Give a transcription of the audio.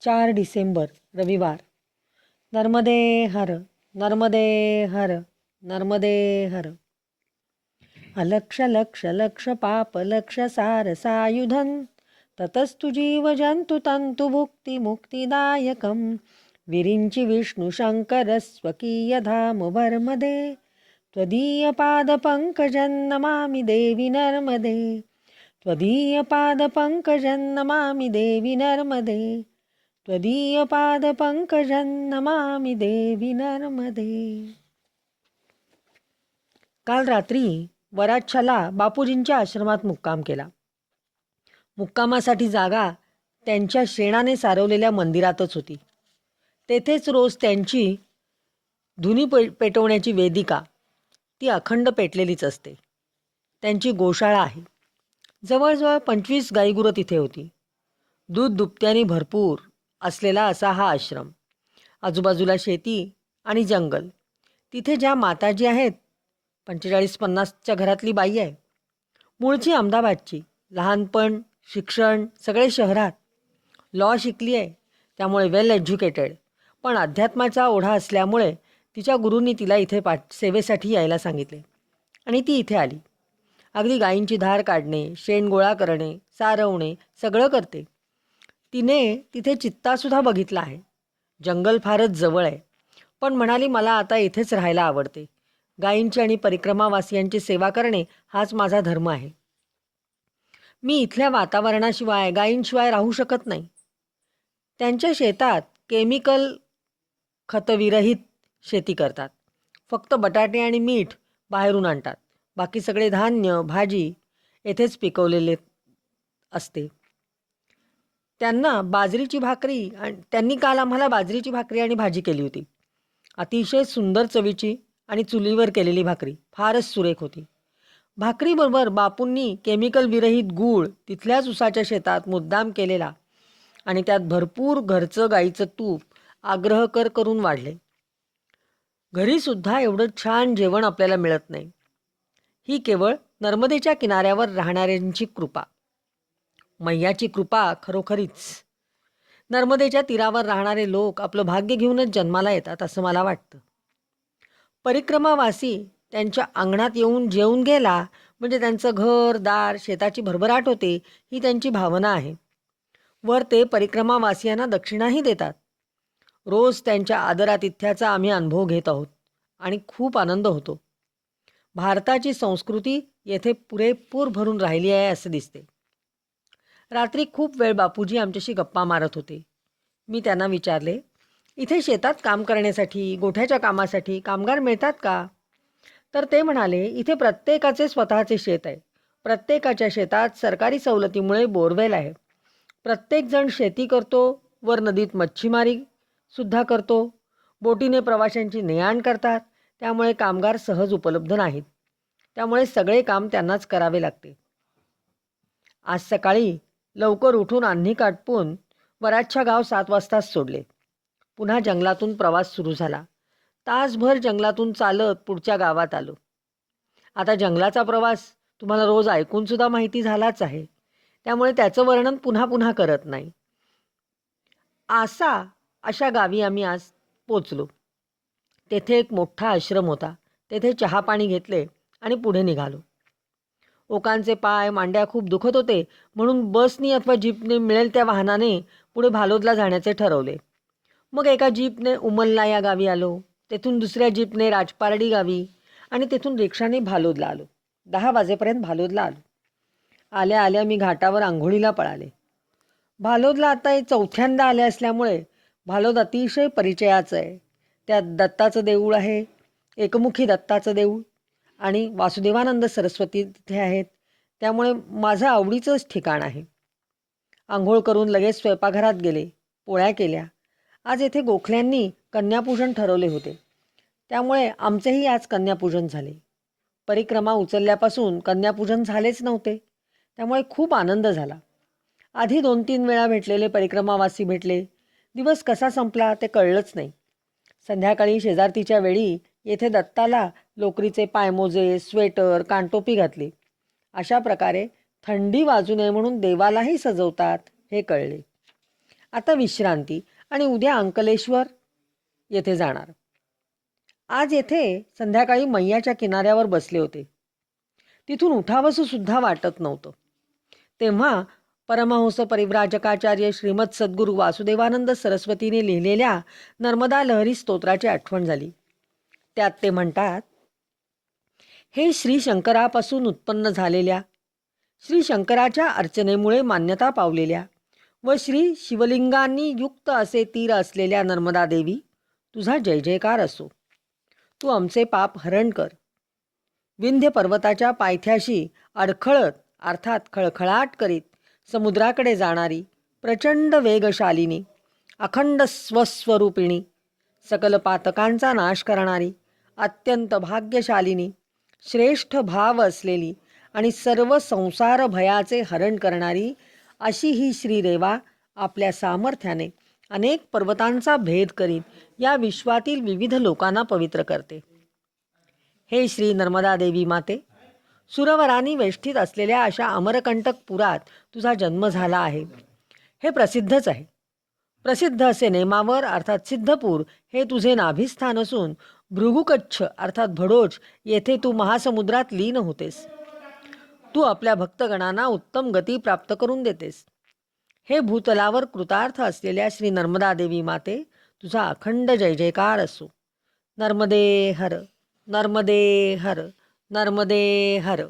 चार डिसेंबर रविवार. नर्मदे हर नर्मदे हर नर्मदे हर. अलक्ष लक्ष लक्ष पाप लक्ष सार सायुधन ततस्तु जीव जंतु तंतु भुक्ती मुक्तिदायकम विरिंची विष्णू शंकर स्वकीय धाम वर्मदे. त्वदीय पाद नमामि देवी नर्मदे. त्वदीय पाद नमामि देवी नर्मदे. त्वदीयपादपङ्कजं नमामि देवी नर्मदे। काल रात्री वराच्छाला बापूजींच्या आश्रमात मुक्काम केला. मुक्कामासाठी जागा त्यांच्या शेणाने सारवलेल्या मंदिरातच होती. तेथेच रोज त्यांची धुनी पे पेटवण्याची वेदिका ती अखंड पेटलेलीच असते. त्यांची गोशाळा आहे. जवळजवळ पंचवीस गाईगुरं तिथे होती. दूध दुपत्याने भरपूर असलेला असा हा आश्रम. आजूबाजूला शेती आणि जंगल. तिथे ज्या माताजी आहेत पंचेचाळीस पन्नासच्या घरातली बाई आहे. मूळची अहमदाबादची. लहानपण शिक्षण सगळे शहरात. लॉ शिकली आहे त्यामुळे वेल एज्युकेटेड पण अध्यात्माचा ओढा असल्यामुळे तिच्या गुरूंनी तिला इथे पाठ सेवेसाठी यायला सांगितले. आणि ती इथे आली. अगदी गायींची धार काढणे शेण गोळा करणे सारवणे सगळं करते. तिने तिथे चित्तासुद्धा बघितला आहे. जंगल फारच जवळ आहे. पण म्हणाली मला आता इथेच राहायला आवडते. गायींची आणि परिक्रमावासियांची सेवा करणे हाच माझा धर्म आहे. मी इथल्या वातावरणाशिवाय गायींशिवाय राहू शकत नाही. त्यांच्या शेतात केमिकल खतविरहित शेती करतात. फक्त बटाटे आणि मीठ बाहेरून आणतात. बाकी सगळे धान्य भाजी येथेच पिकवलेले असते. त्यांना बाजरीची भाकरी आणि त्यांनी काल आम्हाला बाजरीची भाकरी आणि भाजी केली होती. अतिशय सुंदर चवीची आणि चुलीवर केलेली भाकरी. फारच सुरेख होती. भाकरीबरोबर बापूंनी केमिकल विरहित गूळ तिथल्याच उसाच्या शेतात मुद्दाम केलेला आणि त्यात भरपूर घरचं गाईचं तूप आग्रह कर करून वाढले. घरीसुद्धा एवढं छान जेवण आपल्याला मिळत नाही. ही केवळ नर्मदेच्या किनाऱ्यावर राहणाऱ्यांची कृपा. मैयाची कृपा खरोखरीच. नर्मदेच्या तीरावर राहणारे लोक आपलं भाग्य घेऊनच जन्माला येतात असं मला वाटतं. परिक्रमावासी त्यांच्या अंगणात येऊन जेवून गेला म्हणजे त्यांचं घर दार शेताची भरभराट होते ही त्यांची भावना आहे. वर ते परिक्रमावासियांना दक्षिणाही देतात. रोज त्यांच्या आदरातिथ्याचा आम्ही अनुभव घेत आहोत आणि खूप आनंद होतो. भारताची संस्कृती येथे पुरेपूर भरून राहिली आहे असं दिसते. रात्री खूप वेळ बापूजी आमच्याशी गप्पा मारत होते. मी त्यांना विचारले इथे शेतात काम करण्यासाठी गोठ्याच्या कामासाठी कामगार मिळतात का? तर ते म्हणाले इथे प्रत्येकाचे स्वतःचे शेत आहे. प्रत्येकाच्या शेतात सरकारी सवलतीमुळे बोरवेल आहे. प्रत्येकजण शेती करतो वर नदीत मच्छीमारी सुद्धा करतो. बोटीने प्रवाशांची ने आण करतात. त्यामुळे कामगार सहज उपलब्ध नाहीत. त्यामुळे सगळे काम त्यांनाच करावे लागते. आज सकाळी लवकर उठून आन्ही काटपून बऱ्याचशा गाव सात वाजताच सोडले. पुन्हा जंगलातून प्रवास सुरू झाला. तासभर जंगलातून चालत पुढच्या गावात आलो. आता जंगलाचा प्रवास तुम्हाला रोज ऐकूनसुद्धा माहिती झालाच आहे. त्यामुळे त्याचं वर्णन पुन्हा पुन्हा करत नाही. आसा अशा गावी आम्ही आज पोचलो. तेथे एक मोठा आश्रम होता. तेथे चहापाणी घेतले आणि पुढे निघालो. ओकांचे पाय मांड्या खूप दुखत होते. म्हणून बसनी अथवा जीपने मिळेल त्या वाहनाने पुढे भालोदला जाण्याचे ठरवले. मग एका जीपने उमलला या गावी आलो. तेथून दुसऱ्या जीपने राजपारडी गावी आणि तेथून रिक्षाने भालोदला आलो. दहा वाजेपर्यंत भालोदला आलो. आल्या आल्या मी घाटावर आंघोळीला पळाले. भालोदला आता हे चौथ्यांदा आले असल्यामुळे भालोद अतिशय परिचयाचं आहे. त्यात दत्ताचं देऊळ आहे. एकमुखी दत्ताचं देऊळ. आणि वासुदेवानंद सरस्वती तिथे आहेत. त्यामुळे माझं आवडीचंच ठिकाण आहे. आंघोळ करून लगेच स्वयंपाकघरात गेले पोळ्या केल्या. आज येथे गोखल्यांनी कन्यापूजन ठरवले होते. त्यामुळे आमचेही आज कन्यापूजन झाले. परिक्रमा उचलल्यापासून कन्यापूजन झालेच नव्हते. त्यामुळे खूप आनंद झाला. आधी दोन तीन वेळा भेटलेले परिक्रमावासी भेटले. दिवस कसा संपला ते कळलंच नाही. संध्याकाळी शेजारतीच्या वेळी येथे दत्ताला लोकरीचे पायमोजे स्वेटर कानटोपी घातली. अशा प्रकारे थंडी वाजू नये म्हणून देवालाही सजवतात हे कळले. आता विश्रांती आणि उद्या अंकलेश्वर येथे जाणार. आज येथे संध्याकाळी मैयाच्या किनाऱ्यावर बसले होते. तिथून उठावंसं सुद्धा वाटत नव्हतं. तेव्हा परमहंस परिव्राजकाचार्य श्रीमद सद्गुरू वासुदेवानंद सरस्वतीने लिहिलेल्या नर्मदा लहरी स्तोत्राची आठवण झाली. त्यात ते म्हणतात हे श्री शंकरापासून उत्पन्न झालेल्या श्री शंकराच्या अर्चनेमुळे मान्यता पावलेल्या व श्री शिवलिंगांनी युक्त असे तीर असलेल्या नर्मदा देवी तुझा जय जयकार असो. तू आमचे पाप हरण कर. विंध्य पर्वताच्या पायथ्याशी अडखळत अर्थात खळखळाट करीत समुद्राकडे जाणारी प्रचंड वेगशालिनी अखंड स्वस्वरूपिणी सकल पातकांचा नाश करणारी अत्यंत भाग्यशालिनी श्रेष्ठ भाव असलेली आणि सर्व संसार भयाचे हरण करणारी अशी ही श्रीरेवा आपल्या सामर्थ्याने अनेक पर्वतांचा भेद करीत या विश्वातील विविध लोकांना पवित्र करते. हे श्री नर्मदा देवी माते सुरवरांनी वेष्टीत असलेल्या अशा अमरकंटक पुरात तुझा जन्म झाला आहे. हे प्रसिद्धच आहे. प्रसिद्ध असे नेमावर अर्थात सिद्धपूर हे तुझे नाभिस्थान असून भृगुकच्छ अर्थात भडोज येथे तू महासमुद्रात लीन होतेस. तू आपल्या भक्तगणांना उत्तम गती प्राप्त करून देतेस. हे भूतलावर कृतार्थ असलेल्या श्री नर्मदा देवी माते तुझा अखंड जय जयकार असो. नर्मदे हर नर्मदे हर नर्मदे हर.